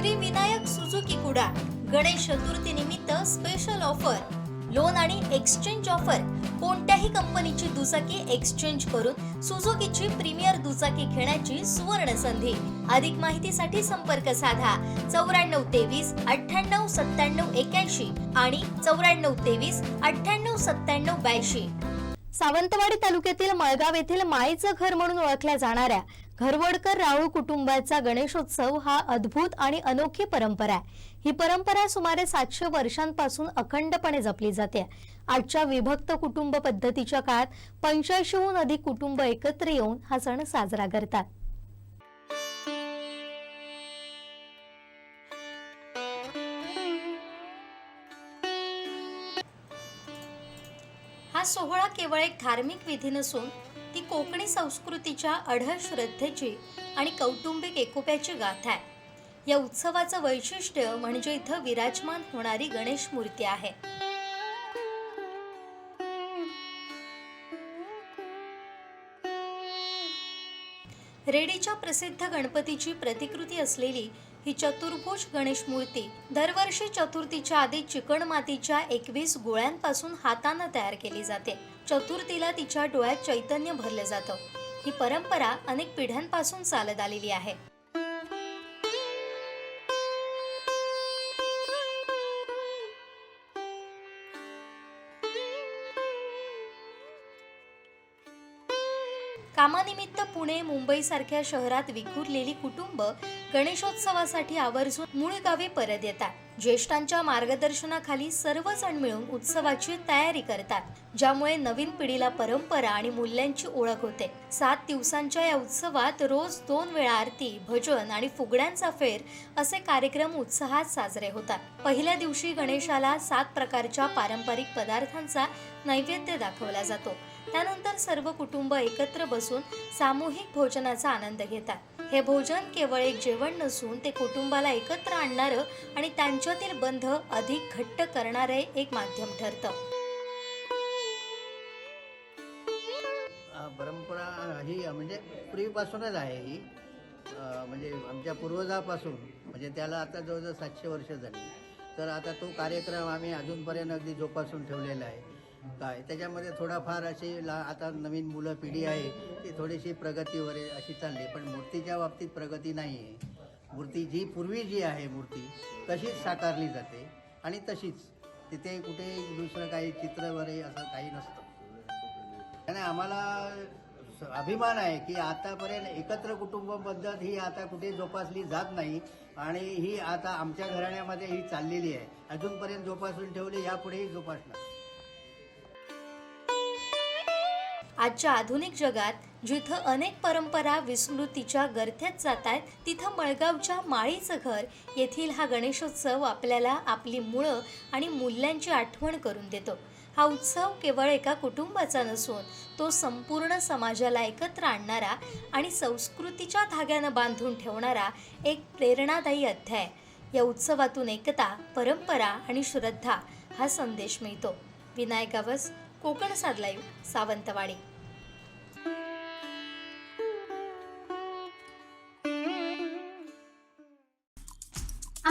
Shri Vinayak Suzuki Kudal Ganesh Chaturthi निमित्त special offer loan आणि exchange offer कोणत्याही कंपनीची दुचाकी एक्सचेंज करून सुझुकीची प्रीमियर दुचाकी घेण्याची सुवर्ण संधी. अधिक माहितीसाठी संपर्क साधा. चौऱ्याण्णव तेवीस अठ्ठ्याण्णव सत्त्याण्णव एक्याऐंशी आणि चौऱ्याण्णव तेवीस अठ्ठ्याण्णव सत्त्याण्णव ब्याऐंशी. सावंतवाडी तालुक्यातील मळगाव येथील माईचं घर म्हणून ओळखल्या जाणाऱ्या घरवडकर राऊळ कुटुंबाचा गणेशोत्सव हा अद्भुत आणि अनोखी परंपरा आहे. ही परंपरा सुमारे सातशे वर्षांपासून अखंडपणे जपली जाते. आजच्या विभक्त कुटुंब पद्धतीच्या काळात पंच्याऐंशीहून अधिक कुटुंब एकत्र येऊन हा सण साजरा करतात. हा सोहळा केवळ एक धार्मिक विधी नसून ती कोकणी संस्कृतीच्या अढळ श्रद्धेची आणि कौटुंबिक एकोप्याची गाथा आहे. या उत्सवाचं वैशिष्ट्य म्हणजे इथं विराजमान होणारी गणेश मूर्ती आहे. रेडीच्या प्रसिद्ध गणपतीची प्रतिकृती असलेली ही चतुर्भुज गणेश मूर्ती दरवर्षी चतुर्थीच्या आधी चिकण मातीच्या एकवीस गोळ्यांपासून हातानं तयार केली जाते. चतुर्थीला तिच्या डोळ्यात चैतन्य भरलं जातं. ही परंपरा अनेक पिढ्यांपासून चालत आलेली आहे. कामानिमित्त पुणे मुंबई सारख्या शहरात विखुरलेली कुटुंब गणेशोत्सवासाठी आवर्जून मूळ गावी परत येतात. ज्येष्ठांच्या मार्गदर्शनाखाली सर्वजण मिळून उत्सवाची तयारी करतात ज्यामुळे नवीन पिढीला परंपरा आणि मूल्यांची ओळख होते. सात दिवसांच्या या उत्सवात रोज दोन वेळा आरती भजन आणि फुगड्यांचा फेर असे कार्यक्रम उत्साहात साजरे होतात. पहिल्या दिवशी गणेशाला सात प्रकारच्या पारंपरिक पदार्थांचा नैवेद्य दाखवला जातो. त्यानंतर सर्व कुटुंब एकत्र बसून सामूहिक भोजनाचा आनंद घेतात. हे भोजन केवळ एक जेवण नसून ते कुटुंबाला एकत्र आणणारं आणि त्यांच्यातील बंध अधिक घट्ट करणारे एक माध्यम ठरतं. परंपरा ही म्हणजे पूर्वीपासूनच आहे ही. म्हणजे आमच्या पूर्वजापासून म्हणजे त्याला आता जवळजवळ सातशे वर्ष झाली. तर आता तो कार्यक्रम आम्ही अजूनपर्यंत अगदी जोपासून ठेवलेला आहे. काय? त्याच्यामध्ये थोडाफार अशी ला आता नवीन मुलं पिढी आहे ती थोडीशी प्रगतीवर अशी चालली पण मूर्तीच्या बाबतीत प्रगती नाही आहे. मूर्ती जी पूर्वी जी आहे मूर्ती तशीच साकारली जाते आणि तशीच. तिथे कुठे दुसरं काही चित्र वगैरे असं काही नसतं. आणि आम्हाला अभिमान आहे की आतापर्यंत एकत्र कुटुंब पद्धत ही आता कुठे जोपासली जात नाही आणि ही आता आमच्या घराण्यामध्ये ही चाललेली आहे. अजूनपर्यंत जोपासून ठेवली यापुढेही जोपासणार. आजच्या आधुनिक जगात जिथं अनेक परंपरा विस्मृतीच्या गर्थ्यात जात आहेत तिथं मळगावच्या माळीचं घर येथील हा गणेशोत्सव आपल्याला आपली मुळं आणि मूल्यांची आठवण करून देतो. हा उत्सव केवळ एका कुटुंबाचा नसून तो संपूर्ण समाजाला एकत्र आणणारा आणि संस्कृतीच्या धाग्यानं बांधून ठेवणारा एक प्रेरणादायी अध्याय. या उत्सवातून एकता परंपरा आणि श्रद्धा हा संदेश मिळतो. विनायक गावस कोकण साध सावंतवाडी.